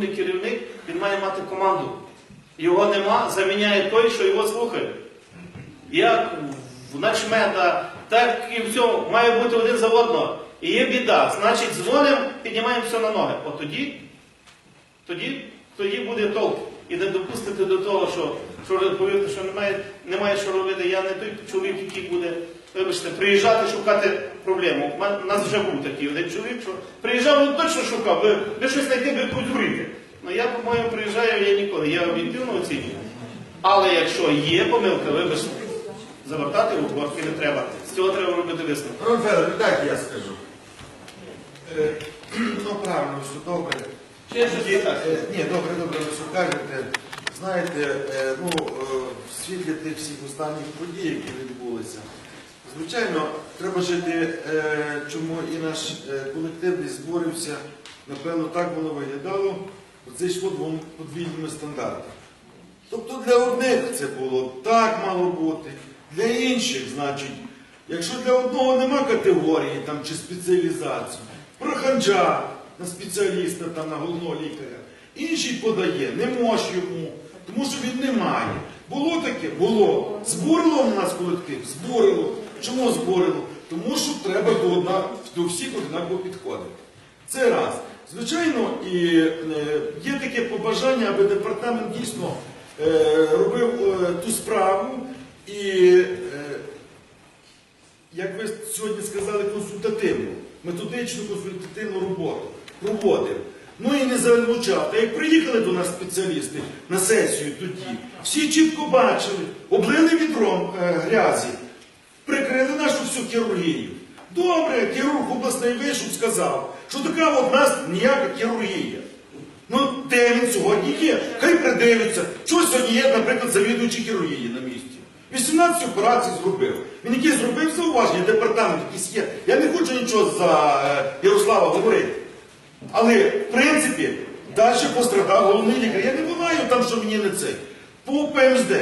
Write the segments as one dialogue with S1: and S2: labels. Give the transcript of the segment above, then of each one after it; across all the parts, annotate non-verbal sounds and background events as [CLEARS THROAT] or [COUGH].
S1: розумний керівник, він має мати команду. Його нема, заміняє той, що його слухає. Як в начмета, так і все, має бути один за одного. І є біда. Значить, дзвонимо, піднімаємо все на ноги. От тоді, тоді, тоді буде толк. І не допустити до того, що, що ви повірте, що немає, немає що робити. Я не той чоловік, який буде, вибачте, приїжджати шукати проблему. У нас вже був такий один чоловік, що приїжджав, він точно шукав, ви, ви щось знайти, ви подурите. Ну я, по-моєму, приїжджаю, я ніколи, я об'єктивно оцінюю. Але якщо є помилка, вибачте, завертати в уборки не треба. З цього треба робити висновок.
S2: Роман Федорович, так я скажу. Е, [CLEARS THROAT] ну правильно, що добре.
S1: Ще щось
S2: Е. Ні, добре, добре, ви що кажете. Знаєте, е, ну, е, в світлі тих всіх останніх подій, які відбулися, звичайно, треба жити, е, чому і наш колектив десь зборився, напевно, так воно виглядало, це йшло двом подвійними стандартами. Тобто для одних це було так мало бути, для інших, значить, якщо для одного нема категорії там, чи спеціалізації, проханджа на спеціаліста, там, на головного лікаря, інший подає, не може йому, тому що він не має. Було таке? Було. Збурило в нас колектив? Збурило. Чому збурило? Тому що треба до, одна, до всіх однаково підходити. Це раз. Звичайно, і е, є таке побажання, аби департамент дійсно е, робив е, ту справу і, як ви сьогодні сказали, консультативну, методичну консультативну роботу проводив. Ну і не залучав. Та як приїхали до нас спеціалісти на сесію тоді, всі чітко бачили, облили відром е, грязі, прикрили нашу всю хірургію. Добре, хірург обласний вийшов, сказав, що така от нас ніяка хірургія. Ну, де він сьогодні є? Хай придивиться. Чого сьогодні є, наприклад, завідуючий хірургії на місці? 18 операцій зробив. Він якийсь зробив зауваження, департамент якийсь є. Я не хочу нічого за е, Ярослава говорити. Але, в принципі, далі пострадав головний лікар. Я не знаю там, що мені не це. По ПМСД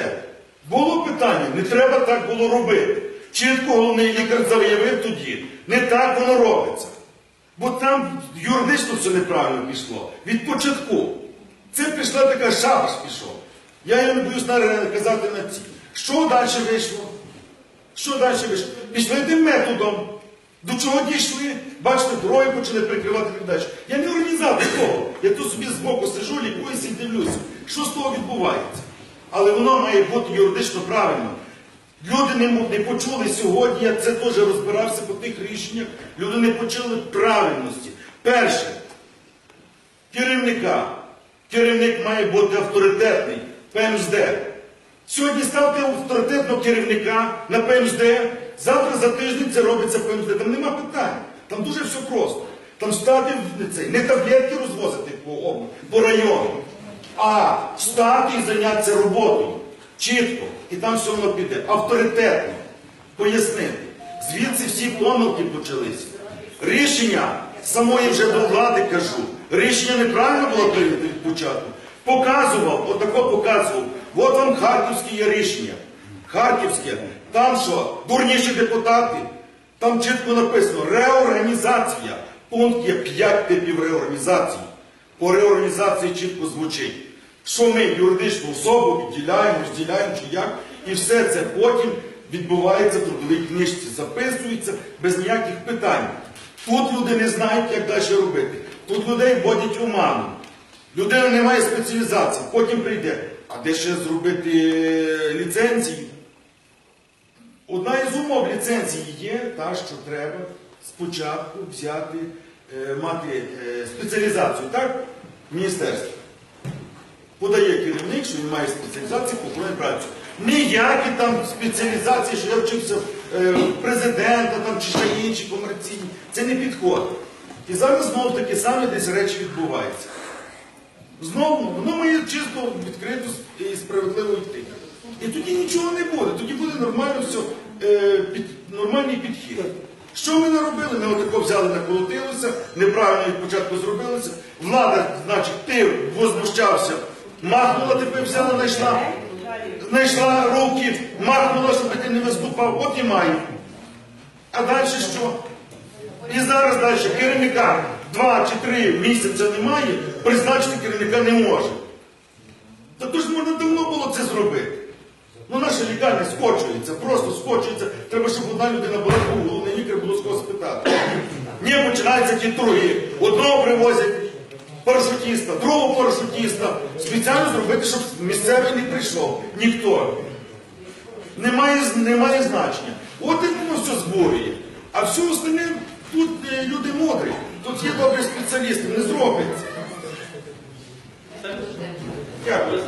S2: було питання, не треба так було робити. Чітко головний лікар заявив тоді, не так воно робиться. Бо там юридично все неправильно пішло. Від початку. Це пішла така шабаш пішов. Я його не боюсь казати на ці. Що далі вийшло? Що далі вийшло? Пішли тим методом. До чого дійшли? Бачите, дороги почали прикривати передачу. Я не організатор того. Я тут собі збоку сижу, лікуюся і дивлюся, що з того відбувається. Але воно має бути юридично правильно. Люди не, не почули сьогодні, я це теж розбирався по тих рішеннях. Люди не почули правильності. Перше, керівника. Керівник має бути авторитетний. ПМСД. Сьогодні ставте авторитетного керівника на ПМСД. Завтра за тиждень це робиться ПМСД. Там нема питань. Там дуже все просто. Там стати цей, не таблетки розвозити по, по району, а стати і зайнятися роботою. Чітко. І там все воно піде. Авторитетно. Пояснити. Звідси всі помилки почалися. Рішення самої вже до влади кажу. Рішення неправильно було прийнято від початку. Показував, отако показував. От вам харківське є рішення. Харківське. Там що? Дурніші депутати. Там чітко написано реорганізація. Пункт є 5 типів реорганізації. По реорганізації чітко звучить. Що ми юридичну особу відділяємо, розділяємо чи як, і все це потім відбувається в трудовій книжці, записується без ніяких питань. Тут люди не знають, як далі робити. Тут людей вводять у ману. Людина не має спеціалізації, потім прийде. А де ще зробити е, ліцензії? Одна із умов ліцензії є та, що треба спочатку взяти, е, мати е, спеціалізацію, так? В міністерстві. Подає керівник, що він має спеціалізацію по охороні праці. Ніякі там спеціалізації, що я вчився е, президента там, чи ще інші комерційні, це не підходить. І зараз знову таки саме десь речі відбуваються. Знову, воно має чисто відкрито і справедливо йти. І тоді нічого не буде, тоді буде нормально все, е, під, нормальний підхід. Що ми не робили? Ми отако взяли, наколотилися, неправильно від початку зробилося. Влада, значить, ти возмущався, махнула, тебе взяла, знайшла, знайшла руки, махнула, щоб ти не виступав, от і має. А далі що? І зараз далі керівника два чи три місяці немає, призначити керівника не може. Та то ж можна давно було це зробити. Ну наша лікарня скочується, просто скочується. Треба, щоб одна людина була у головний лікар було з кого спитати. Ні, починаються ті торги. Одного привозять парашутіста, другого парашутіста. Спеціально зробити, щоб місцевий не прийшов. Ніхто. Немає, немає значення. От і воно все збурює. А все остальне тут е, люди мудрі. Тут є добрі спеціалісти, не зробиться. Дякую.